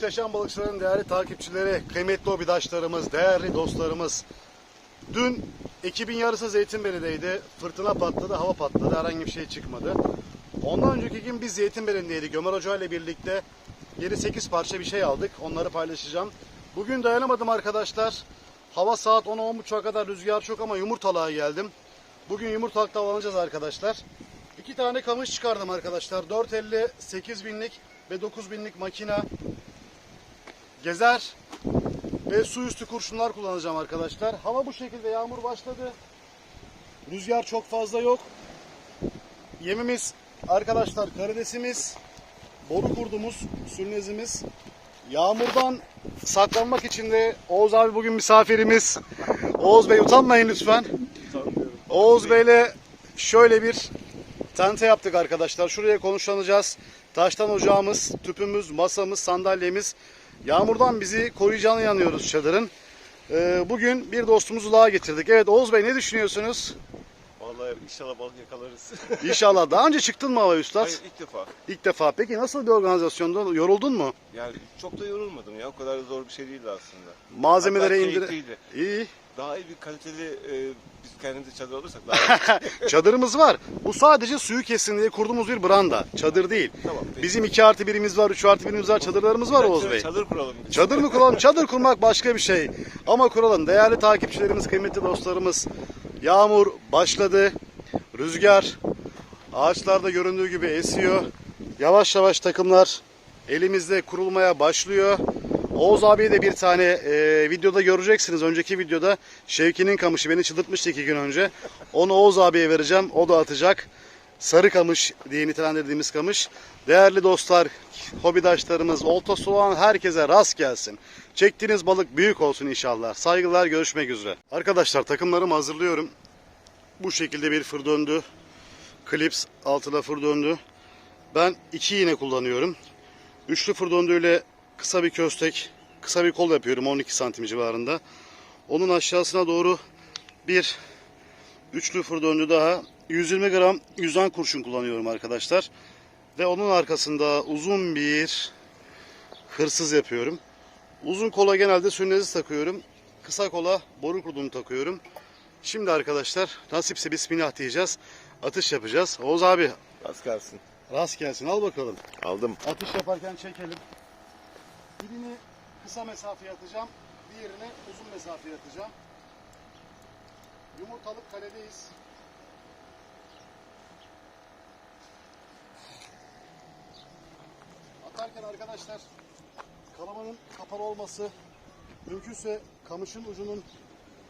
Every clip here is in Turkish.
Muhteşem balıkçıların değerli takipçileri, kıymetli obidaşlarımız, değerli dostlarımız. Dün ekibin yarısı Zeytinbeli'deydi. Fırtına patladı, hava patladı. Herhangi bir şey çıkmadı. Ondan önceki gün biz Zeytinbeli'ndeydik. Ömer Hoca ile birlikte 7-8 parça bir şey aldık. Onları paylaşacağım. Bugün dayanamadım arkadaşlar. Hava saat 10'a 10.30'a kadar rüzgar çok ama yumurtalığa geldim. Bugün yumurtalıkta avlanacağız arkadaşlar. İki tane kamış çıkardım arkadaşlar. 450 8 binlik ve 9 binlik makina. Gezer ve su üstü kurşunlar kullanacağım arkadaşlar. Hava bu şekilde yağmur başladı. Rüzgar çok fazla yok. Yemimiz arkadaşlar karidesimiz, boru kurdumuz, sülnezimiz. Yağmurdan saklanmak için de Oğuz abi bugün misafirimiz. Oğuz Bey utanmayın lütfen. Oğuz Bey'le şöyle bir tente yaptık arkadaşlar. Şuraya konuşlanacağız. Taştan ocağımız, tüpümüz, masamız, sandalyemiz. Yağmurdan bizi koruyacağını yanıyoruz çadırın. Ee, bugün bir dostumuzu daha getirdik. Evet Oğuz Bey ne düşünüyorsunuz? Vallahi inşallah balık yakalarız. İnşallah. Daha önce çıktın mı hava üstad? Hayır ilk defa. İlk defa. Peki nasıl bir organizasyondu? Yoruldun mu? Yani çok da yorulmadım ya. O kadar da zor bir şey değildi aslında. Malzemelere Hatta indir. keyifliydi. İyi. Daha iyi bir kaliteli e, biz kendimize çadır alırsak daha iyi. Çadırımız var. Bu sadece suyu kessin diye kurduğumuz bir branda. Çadır değil. Tamam, peki. Bizim 2 artı birimiz var, 3 artı birimiz var, çadırlarımız var Oğuz Bey. Çadır kuralım biz. Çadır mı kuralım? Çadır kurmak başka bir şey. Ama kuralım. Değerli takipçilerimiz, kıymetli dostlarımız. Yağmur başladı. Rüzgar ağaçlarda göründüğü gibi esiyor. Yavaş yavaş takımlar elimizde kurulmaya başlıyor. Oğuz abiye de bir tane e, videoda göreceksiniz. Önceki videoda Şevki'nin kamışı beni çıldırtmıştı iki gün önce. Onu Oğuz abiye vereceğim. O da atacak. Sarı kamış diye nitelendirdiğimiz kamış. Değerli dostlar, hobidaşlarımız, oltası olan herkese rast gelsin. Çektiğiniz balık büyük olsun inşallah. Saygılar, görüşmek üzere. Arkadaşlar takımlarımı hazırlıyorum. Bu şekilde bir fır döndü. Klips altına fır döndü. Ben iki iğne kullanıyorum. Üçlü fır döndüğüyle kısa bir köstek, kısa bir kol yapıyorum 12 santim civarında. Onun aşağısına doğru bir üçlü fır döndü daha 120 gram yüzden kurşun kullanıyorum arkadaşlar. Ve onun arkasında uzun bir hırsız yapıyorum. Uzun kola genelde sünnezi takıyorum. Kısa kola boru kurduğunu takıyorum. Şimdi arkadaşlar nasipse bismillah diyeceğiz. Atış yapacağız. Oğuz abi Az kalsın. rast gelsin al bakalım. Aldım. Atış yaparken çekelim. Birini kısa mesafeye atacağım. Diğerini uzun mesafeye atacağım. Yumurtalık kaledeyiz. Atarken arkadaşlar kalamanın kapalı olması, mümkünse kamışın ucunun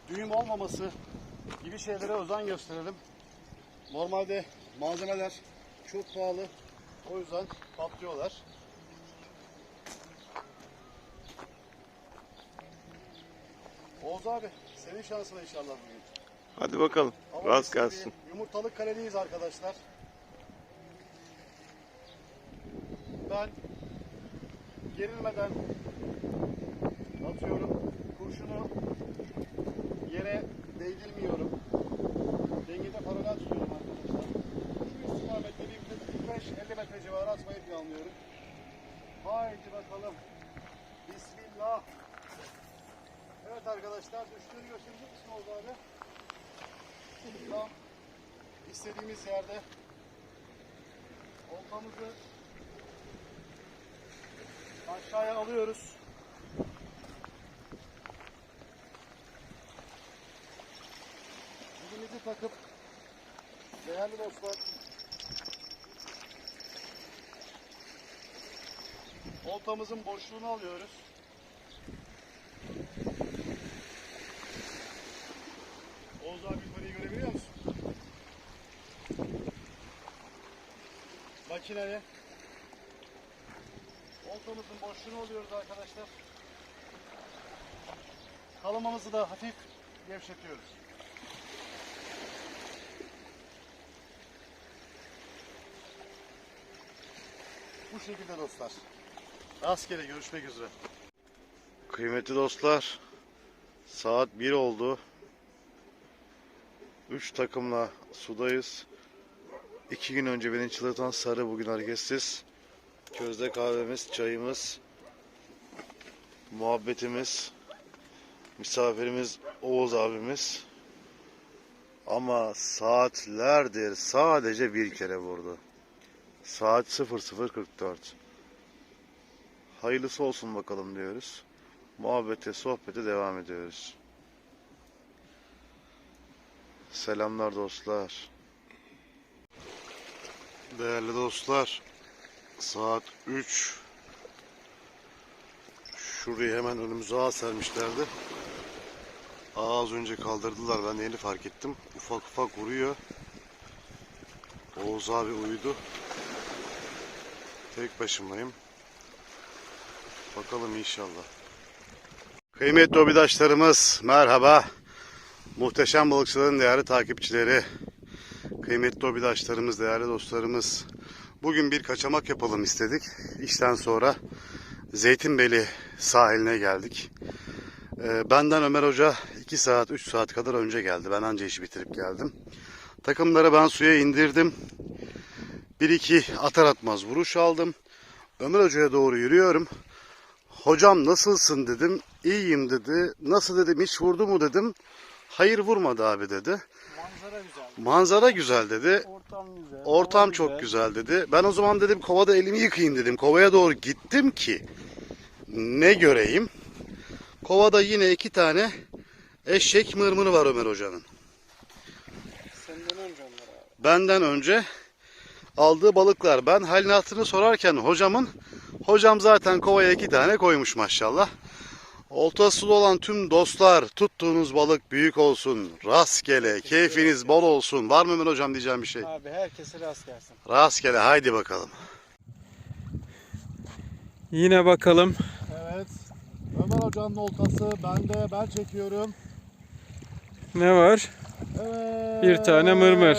düğüm olmaması gibi şeylere özen gösterelim. Normalde malzemeler çok pahalı. O yüzden patlıyorlar. Oğuz abi senin şansına inşallah bugün. Hadi bakalım. Hava Rast gelsin. Yumurtalık kaleliyiz arkadaşlar. Ben gerilmeden atıyorum. Kurşunu yere değdirmiyorum. Dengede paralel tutuyorum arkadaşlar. Şu istikamette bir 45-50 metre civarı atmayı planlıyorum. Haydi bakalım. Bismillah. Evet arkadaşlar düştüğünü gösterecek misin Oğuz abi? Tam istediğimiz yerde oltamızı aşağıya alıyoruz. Dilimizi takıp değerli dostlar oltamızın boşluğunu alıyoruz. Oğuz abi yukarıyı görebiliyor musun? Makineye oltamızın boşluğunu alıyoruz arkadaşlar. Kalamamızı da hafif gevşetiyoruz. Bu şekilde dostlar. Rastgele görüşmek üzere. Kıymetli dostlar, saat 1 oldu. 3 takımla sudayız. 2 gün önce beni çıldırtan sarı bugün hareketsiz. Közde kahvemiz, çayımız. muhabbetimiz, misafirimiz Oğuz abimiz. Ama saatlerdir sadece bir kere vurdu. Saat 00.44. Hayırlısı olsun bakalım diyoruz. Muhabbete, sohbete devam ediyoruz. Selamlar dostlar. Değerli dostlar, saat 3. Şurayı hemen önümüze ağ sermişlerdi. Ağa az önce kaldırdılar. Ben yeni fark ettim. Ufak ufak vuruyor. Oğuz abi uyudu. Tek başımayım. Bakalım inşallah. Kıymetli obidaşlarımız merhaba. Muhteşem balıkçıların değerli takipçileri. Kıymetli obidaşlarımız, değerli dostlarımız. Bugün bir kaçamak yapalım istedik. İşten sonra Zeytinbeli sahiline geldik. Ee, benden Ömer Hoca 2 saat 3 saat kadar önce geldi. Ben anca işi bitirip geldim. Takımları ben suya indirdim. Bir iki atar atmaz vuruş aldım. Ömer Hoca'ya doğru yürüyorum. Hocam nasılsın dedim. İyiyim dedi. Nasıl dedim hiç vurdu mu dedim. Hayır vurmadı abi dedi. Manzara güzel. Manzara güzel dedi. Ortam güzel. Ortam hava çok güzel dedi. Ben o zaman dedim kovada elimi yıkayayım dedim. Kovaya doğru gittim ki ne göreyim. Kovada yine iki tane eşek mırmırı var Ömer Hoca'nın. Senden önce onlar abi. Benden önce aldığı balıklar. Ben halini hatırını sorarken hocamın hocam zaten kovaya iki tane koymuş maşallah. Oltası olan tüm dostlar tuttuğunuz balık büyük olsun, rastgele, keyfiniz bol olsun. Var mı Ömer hocam diyeceğim bir şey? Abi herkese rast gelsin. Rastgele haydi bakalım. Yine bakalım. Evet. Ömer Hoca'nın oltası bende. Ben çekiyorum. Ne var? Evet. Bir tane mırmır.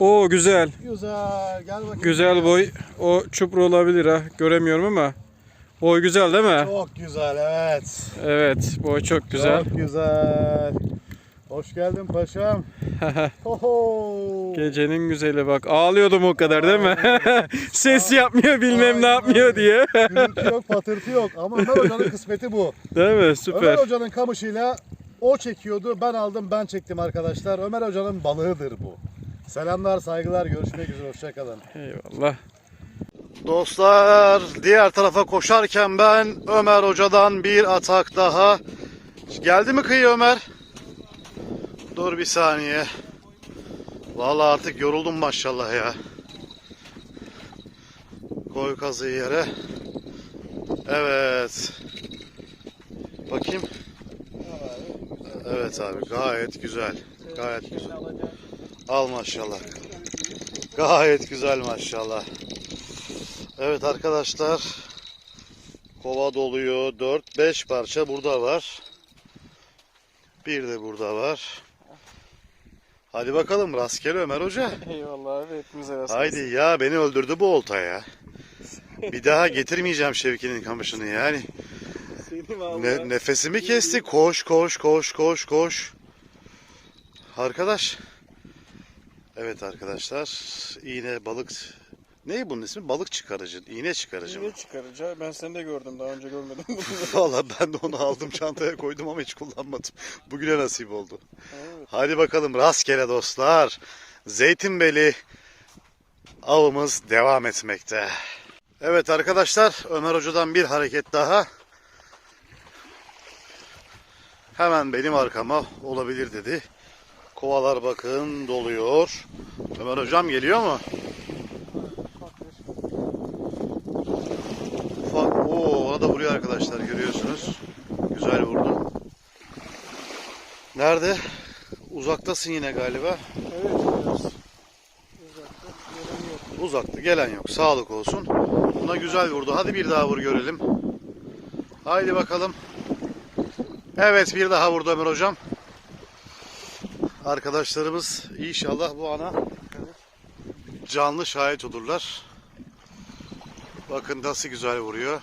Oo güzel. Güzel. Gel bakayım. Güzel boy. O çupra olabilir ha. Göremiyorum ama. Boy güzel değil mi? Çok güzel evet. Evet. Boy çok güzel. Çok güzel. Hoş geldin paşam. Hoho. Gecenin güzeli bak. Ağlıyordum o kadar değil mi? Ses yapmıyor bilmem ne yapmıyor diye. Gürültü yok patırtı yok ama Ömer Hoca'nın kısmeti bu. Değil mi? Ömer Süper. Hoca'nın kamışıyla o çekiyordu. Ben aldım ben çektim arkadaşlar. Ömer Hoca'nın balığıdır bu. Selamlar saygılar görüşmek üzere hoşçakalın. Eyvallah. Dostlar diğer tarafa koşarken ben Ömer Hoca'dan bir atak daha. Geldi mi kıyı Ömer? Dur bir saniye. Vallahi artık yoruldum maşallah ya. Koy kazıyı yere. Evet. Bakayım. Evet abi gayet güzel. Gayet güzel. Al maşallah. Gayet güzel maşallah. Evet arkadaşlar. Kova doluyor. 4-5 parça burada var. Bir de burada var. Hadi bakalım rastgele Ömer Hoca. Eyvallah abi hepimize rast Haydi ya beni öldürdü bu olta ya. Bir daha getirmeyeceğim Şevki'nin kamışını yani. Ne, nefesimi kesti. Koş koş koş koş koş. Arkadaş. Evet arkadaşlar. İğne balık. Ne bunun ismi? Balık çıkarıcı. İğne çıkarıcı mı? Ne çıkarınca ben seni de gördüm daha önce görmedim. Valla ben de onu aldım çantaya koydum ama hiç kullanmadım. Bugüne nasip oldu. evet. Hadi bakalım rastgele dostlar. Zeytinbeli avımız devam etmekte. Evet arkadaşlar Ömer Hoca'dan bir hareket daha. Hemen benim arkama olabilir dedi. Kovalar bakın doluyor. Ömer Hocam geliyor mu? Ufak. Oo, ona da vuruyor arkadaşlar görüyorsunuz. Güzel vurdu. Nerede? Uzaktasın yine galiba. Evet biraz. Uzakta. Gelen yok. Uzaktı gelen yok. Sağlık olsun. Buna güzel vurdu. Hadi bir daha vur görelim. Haydi bakalım. Evet bir daha vurdu Ömer hocam. Arkadaşlarımız inşallah bu ana canlı şahit olurlar. Bakın nasıl güzel vuruyor.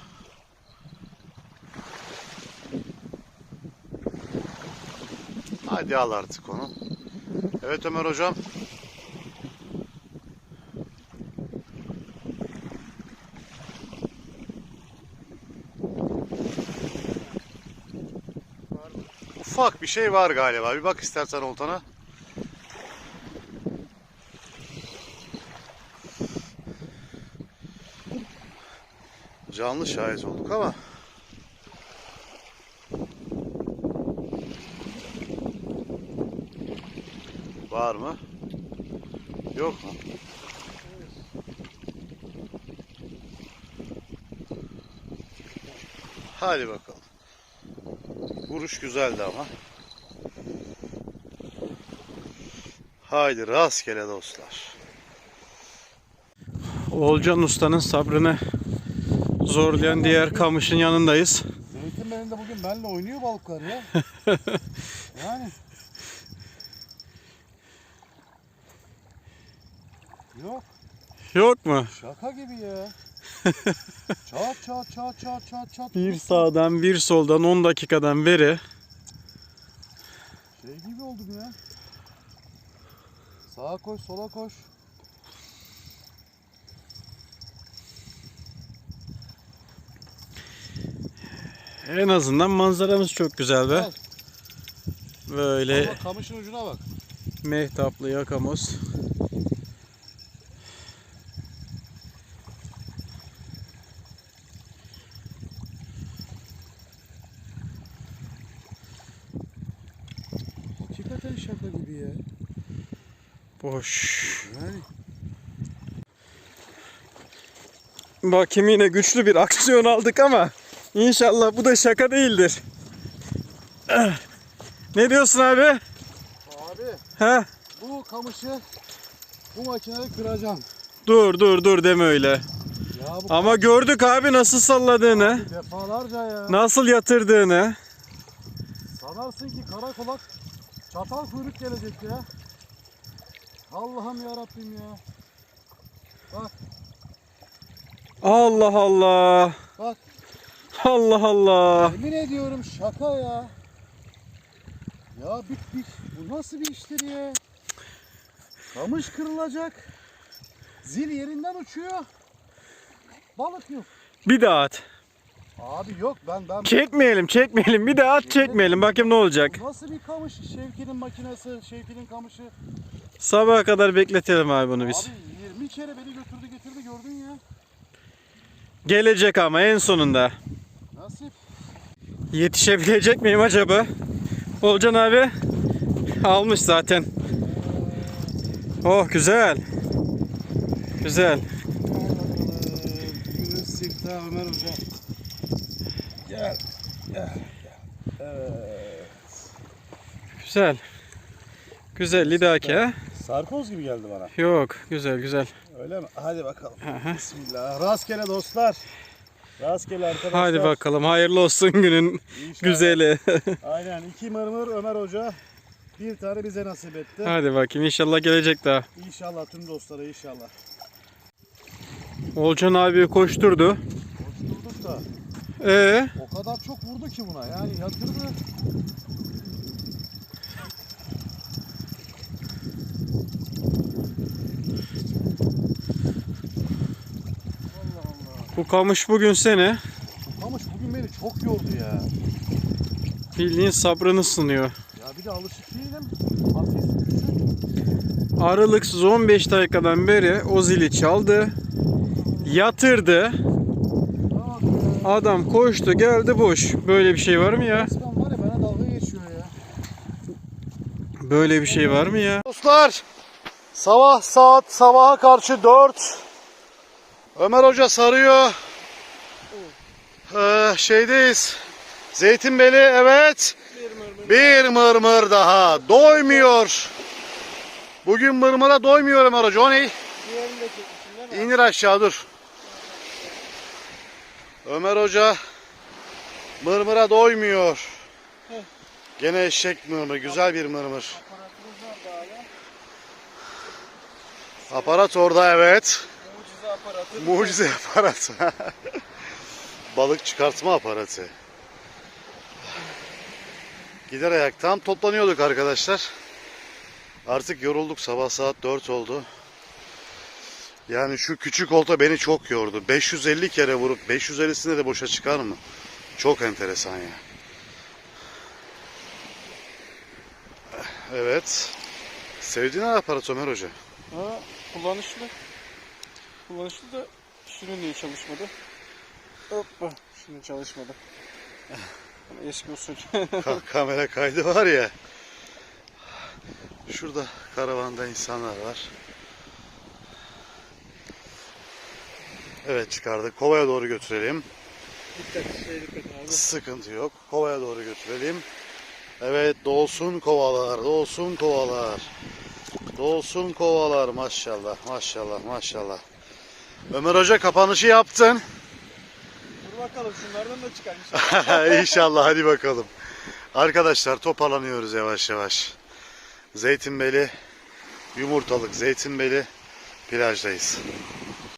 Hadi al artık onu. Evet Ömer hocam. ufak bir şey var galiba. Bir bak istersen oltana. Canlı şahit olduk ama. Var mı? Yok mu? Hadi bakalım. Vuruş güzeldi ama. Haydi rastgele dostlar. Olcan Usta'nın sabrını zorlayan diğer kamışın yanındayız. Zeytin de bugün benimle oynuyor balıklar ya. yani. Yok Yok mu? şaka gibi ya. çat çat çat çat çat çat. Bir sağdan bir soldan 10 dakikadan beri Şey gibi oldum ya. Sağa koş sola koş. en azından manzaramız çok güzel be. Böyle Ama kamışın ucuna bak. mehtaplı yakamoz. Şaka gibi ya. Boş. Yani. Bakayım yine güçlü bir aksiyon aldık ama inşallah bu da şaka değildir. Ne diyorsun abi? Abi Ha? bu kamışı bu makineyle kıracağım. Dur dur dur deme öyle. Ya bu Ama gördük abi nasıl salladığını, defalarca ya. nasıl yatırdığını. Sanarsın ki karakolak çatal kuyruk gelecek ya. Allah'ım ya Rabbim ya. Allah Allah. Bak. Allah Allah. Yemin ediyorum şaka ya. Ya bir, bir, bu nasıl bir iştir ya? Kamış kırılacak. Zil yerinden uçuyor. Balık yok. Bir daha at. Abi yok ben ben Çekmeyelim çekmeyelim bir daha at çekmeyelim bakayım ne olacak. Nasıl bir kamış? Şevki'nin makinesi, Şevki'nin kamışı. Sabaha kadar bekletelim abi bunu biz. Abi 20 kere beni götürdü getirdi gördün ya. Gelecek ama en sonunda. Nasip. Yetişebilecek miyim acaba? Olcan abi almış zaten. Oh güzel. Güzel. Günün siftahı Ömer Hoca. Gel. Güzel. Güzel lidaki ha? Sarkoz gibi geldi bana. Yok güzel güzel. Öyle mi? Hadi bakalım. Aha. Bismillah. Rastgele dostlar. Rastgele arkadaşlar. Hadi bakalım hayırlı olsun günün İnşallah. güzeli. Aynen. iki mırmır Ömer Hoca. Bir tane bize nasip etti. Hadi bakayım inşallah gelecek daha. İnşallah tüm dostlara inşallah. Olcan abi koşturdu. Koşturduk da. Ee, O kadar çok vurdu ki buna. Yani yatırdı. Allah Allah. bu kamış bugün seni Kamış bugün beni çok yordu ya. bildiğin sabrını sınıyor. Ya bir de alışık değilim. Hafif. Aralıksız 15 dakikadan beri o zili çaldı. Yatırdı. Adam koştu geldi boş. Böyle bir şey var mı ya? Resmen var ya bana dalga geçiyor ya. Böyle bir şey var mı ya? Dostlar sabah saat sabaha karşı 4 Ömer Hoca sarıyor. Ee, şeydeyiz. Zeytinbeli evet. Bir mırmır daha. Doymuyor. Bugün mırmıra doymuyor Ömer Hoca. O ne? İndir aşağı dur. Ömer Hoca mırmıra doymuyor. Gene eşek mırmır. Güzel bir mırmır. Aparat orada evet. Mucize aparatı. Mucize aparat. Balık çıkartma aparatı. Gider ayak tam toplanıyorduk arkadaşlar. Artık yorulduk sabah saat 4 oldu. Yani şu küçük olta beni çok yordu. 550 kere vurup 550'sinde de boşa çıkar mı? Çok enteresan ya. Evet. Sevdiğin aparat Ömer Hoca. Ha, kullanışlı. Kullanışlı da şunu niye çalışmadı? Hoppa. Şunu çalışmadı. Eski usul. Ka- kamera kaydı var ya. Şurada karavanda insanlar var. Evet çıkardık. Kovaya doğru götürelim. dikkat, şey dikkat abi. Sıkıntı yok. Kovaya doğru götürelim. Evet dolsun kovalar, dolsun kovalar. Dolsun kovalar maşallah, maşallah, maşallah. Ömer Hoca kapanışı yaptın. Dur bakalım şunlardan da çıkar inşallah. İnşallah hadi bakalım. Arkadaşlar toparlanıyoruz yavaş yavaş. Zeytinbeli, yumurtalık Zeytinbeli plajdayız.